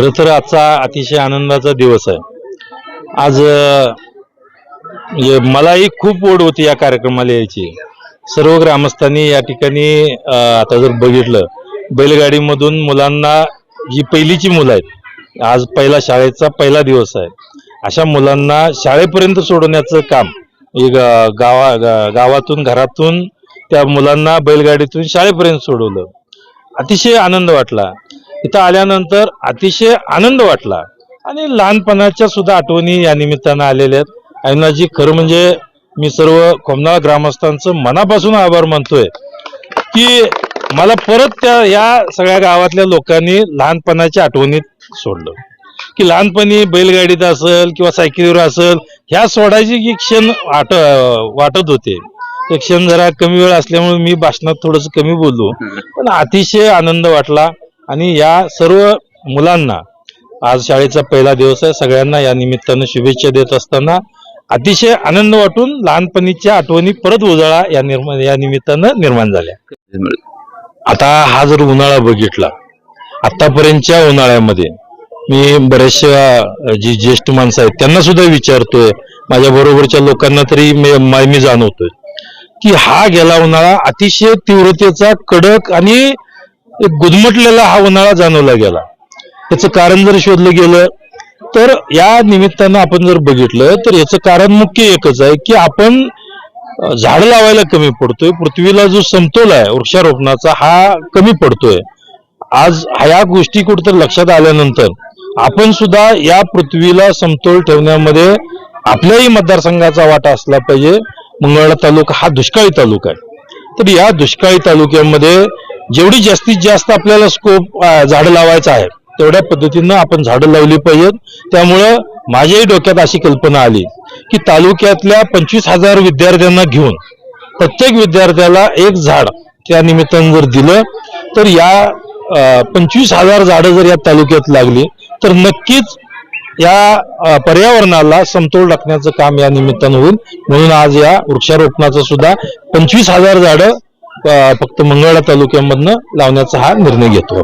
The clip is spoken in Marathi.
खरं तर आजचा अतिशय आनंदाचा दिवस आहे. आज मलाही खूप ओढ होती या कार्यक्रमाला यायची. सर्व ग्रामस्थांनी या ठिकाणी आता जर बघितलं बैलगाडीमधून मुलांना जी पहिलीची मुलं आहेत आज पहिला शाळेचा पहिला दिवस आहे. अशा मुलांना शाळेपर्यंत सोडवण्याचं काम म्हणजे एक गावा गावातून घरातून त्या मुलांना बैलगाडीतून शाळेपर्यंत सोडवलं. अतिशय आनंद वाटला. इथं आल्यानंतर अतिशय आनंद वाटला. आणि लहानपणाच्या सुद्धा आठवणी या निमित्तानं आलेल्या आहेत. ऐनाजी खरं म्हणजे मी सर्व कोमनाळ ग्रामस्थांचं मनापासून आभार मानतोय की मला परत त्या या सगळ्या गावातल्या लोकांनी लहानपणाच्या आठवणीत सोडलं. की लहानपणी बैलगाडीत असेल किंवा सायकलीवर असेल ह्या सोडायची जी क्षण आठ वाटत होते. ते क्षण जरा कमी वेळ असल्यामुळे मी भाषणात थोडंसं कमी बोललो. पण अतिशय आनंद वाटला. आणि या सर्व मुलांना आज शाळेचा पहिला दिवस आहे. सगळ्यांना या निमित्तानं शुभेच्छा देत असताना अतिशय आनंद वाटून लहानपणीच्या आठवणी परत उजाळा या निर्माण या निमित्तानं निर्माण झाल्या. आता हा जर उन्हाळा बघितला आतापर्यंतच्या उन्हाळ्यामध्ये मी बऱ्याचशा जी ज्येष्ठ माणसं आहेत त्यांना सुद्धा विचारतोय माझ्या बरोबरच्या लोकांना तरी मी मा- मी जाणवतोय की हा गेला उन्हाळा अतिशय तीव्रतेचा कडक आणि एक गुदमटलेला हा उन्हाळा जाणवला गेला. त्याचं कारण जर शोधलं गेलं तर या निमित्तानं आपण जर बघितलं तर याचं कारण मुख्य एकच आहे की आपण झाड लावायला कमी पडतोय. पृथ्वीला जो समतोल आहे वृक्षारोपणाचा हा कमी पडतोय. आज ह्या गोष्टी कुठं लक्षात आल्यानंतर आपण सुद्धा या पृथ्वीला समतोल ठेवण्यामध्ये आपल्याही मतदारसंघाचा वाटा असला पाहिजे. मंगळा तालुका हा दुष्काळी तालुका आहे. तर या दुष्काळी तालुक्यामध्ये जेवढी जास्तीत जास्त आपल्याला स्कोप झाडं लावायचं आहे तेवढ्या पद्धतीनं आपण झाडं लावली पाहिजेत. त्यामुळं माझ्याही डोक्यात अशी कल्पना आली की तालुक्यातल्या पंचवीस हजार विद्यार्थ्यांना घेऊन प्रत्येक विद्यार्थ्याला एक झाड त्या निमित्तानं जर दिलं तर या पंचवीस हजार झाडं जर या तालुक्यात लागली तर नक्कीच या पर्यावरणाला समतोल राखण्याचं काम या निमित्तानं होईल. म्हणून आज या वृक्षारोपणाचं सुद्धा पंचवीस हजार झाडं फक्त मंगळा तालुक्यामधनं लावण्याचा हा निर्णय घेतो